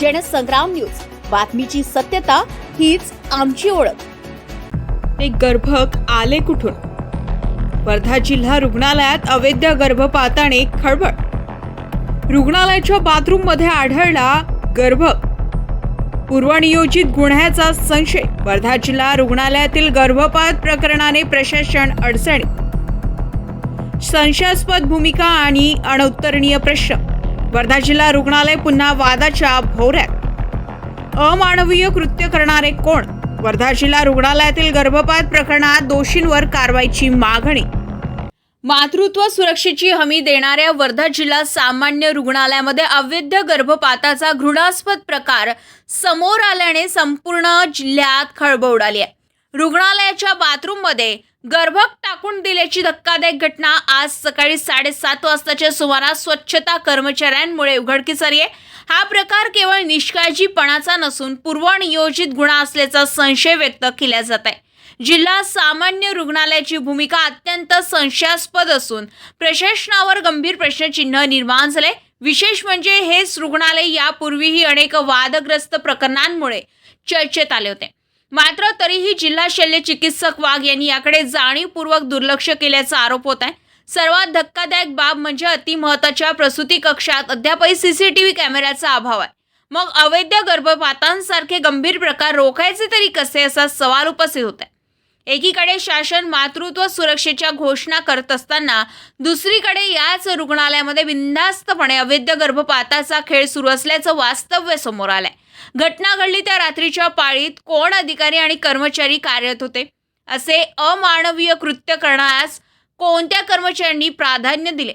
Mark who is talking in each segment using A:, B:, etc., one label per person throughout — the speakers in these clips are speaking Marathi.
A: जनसंग्राम न्यूज. बातमीची सत्यता हीच आमची ओळख.
B: ते गर्भक आले कुठून? वर्धा जिल्हा रुग्णालयात अवैध गर्भपाताने खळबळ. रुग्णालयाच्या बाथरूममध्ये आढळला गर्भक. पूर्वनियोजित गुन्ह्याचा संशय. वर्धा जिल्हा रुग्णालयातील गर्भपात प्रकरणाने प्रशासन अडचणी संशयास्पद भूमिका आणि अनउत्तरणीय प्रश्न. वर्धा जिल्हा रुग्णालय पुन्हा वादाच्या भोवऱ्यात. अमानवीय कृत्य करणारे कोण? वर्धा जिल्हा रुग्णालयातील गर्भपात प्रकरणात दोषींवर कारवाईची मागणी. मातृत्व सुरक्षेची हमी देणाऱ्या वर्धा जिल्हा सामान्य रुग्णालयामध्ये अवैध गर्भपाताचा घृणास्पद प्रकार समोर आल्याने संपूर्ण जिल्ह्यात खळबळ उडाली आहे. रुग्णालयाच्या बाथरूममध्ये गर्भक टाकून दिल्याची धक्कादायक घटना आज सकाळी साडेसात वाजताच्या सुमारास स्वच्छता कर्मचाऱ्यांमुळे उघडकीस आली आहे. हा प्रकार केवळ निष्काळजीपणाचा नसून पूर्वनियोजित गुन्हा असल्याचा संशय व्यक्त केला जात आहे. जिल्हा सामान्य रुग्णालयाची भूमिका अत्यंत संशयास्पद असून प्रशासनावर गंभीर प्रश्नचिन्ह निर्माण झाले. विशेष म्हणजे हेच रुग्णालय यापूर्वीही अनेक वादग्रस्त प्रकरणांमुळे चर्चेत आले होते. मात्र तरीही जिल्हा शल्य चिकित्सक वाघ यांनी याकडे जाणीवपूर्वक दुर्लक्ष केल्याचा आरोप होत आहे. सर्वात धक्कादायक बाब म्हणजे अतिमहत्वाच्या प्रसूती कक्षात अद्यापही सीसीटीव्ही कॅमेऱ्याचा अभाव आहे. मग अवैध गर्भपातांसारखे गंभीर प्रकार रोखायचे तरी कसे असा सवाल उपस्थित होत आहे. एकीकडे शासन मातृत्व सुरक्षेच्या घोषणा करत असताना दुसरीकडे याच रुग्णालयामध्ये बिनधास्तपणे अवैध गर्भपाताचा खेळ सुरू असल्याचं वास्तव्य समोर आलंय. घटना घडली त्या रात्रीच्या पाळीत कोण अधिकारी आणि कर्मचारी कार्यरत होते? असे अमानवीय कृत्य करण्यास कोणत्या कर्मचाऱ्यांनी प्राधान्य दिले?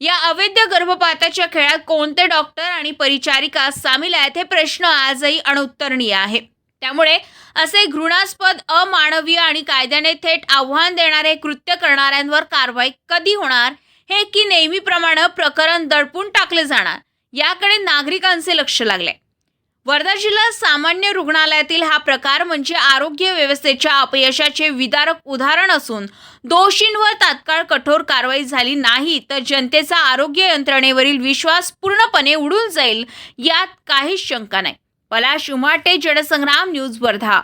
B: या अवैध गर्भपाताच्या खेळात कोणते डॉक्टर आणि परिचारिका सामील आहेत हे प्रश्न आजही अणउत्तरणीय आहे. त्यामुळे असे घृणास्पद अमानवीय आणि कायद्याने थेट आव्हान देणारे कृत्य करणाऱ्यांवर कारवाई कधी होणार? हे की नेहमीप्रमाणे प्रकरण दडपून टाकले जाणार? याकडे नागरिकांचे लक्ष लागले. वर्धा जिल्हा सामान्य रुग्णालयातील हा प्रकार म्हणजे आरोग्य व्यवस्थेच्या अपयशाचे विदारक उदाहरण असून दोषींवर तात्काळ कठोर कारवाई झाली नाही तर जनतेचा आरोग्य यंत्रणेवरील विश्वास पूर्णपणे उडून जाईल यात काहीच शंका नाही. पलाश उमाटे जनसंग्राम न्यूज वर्धा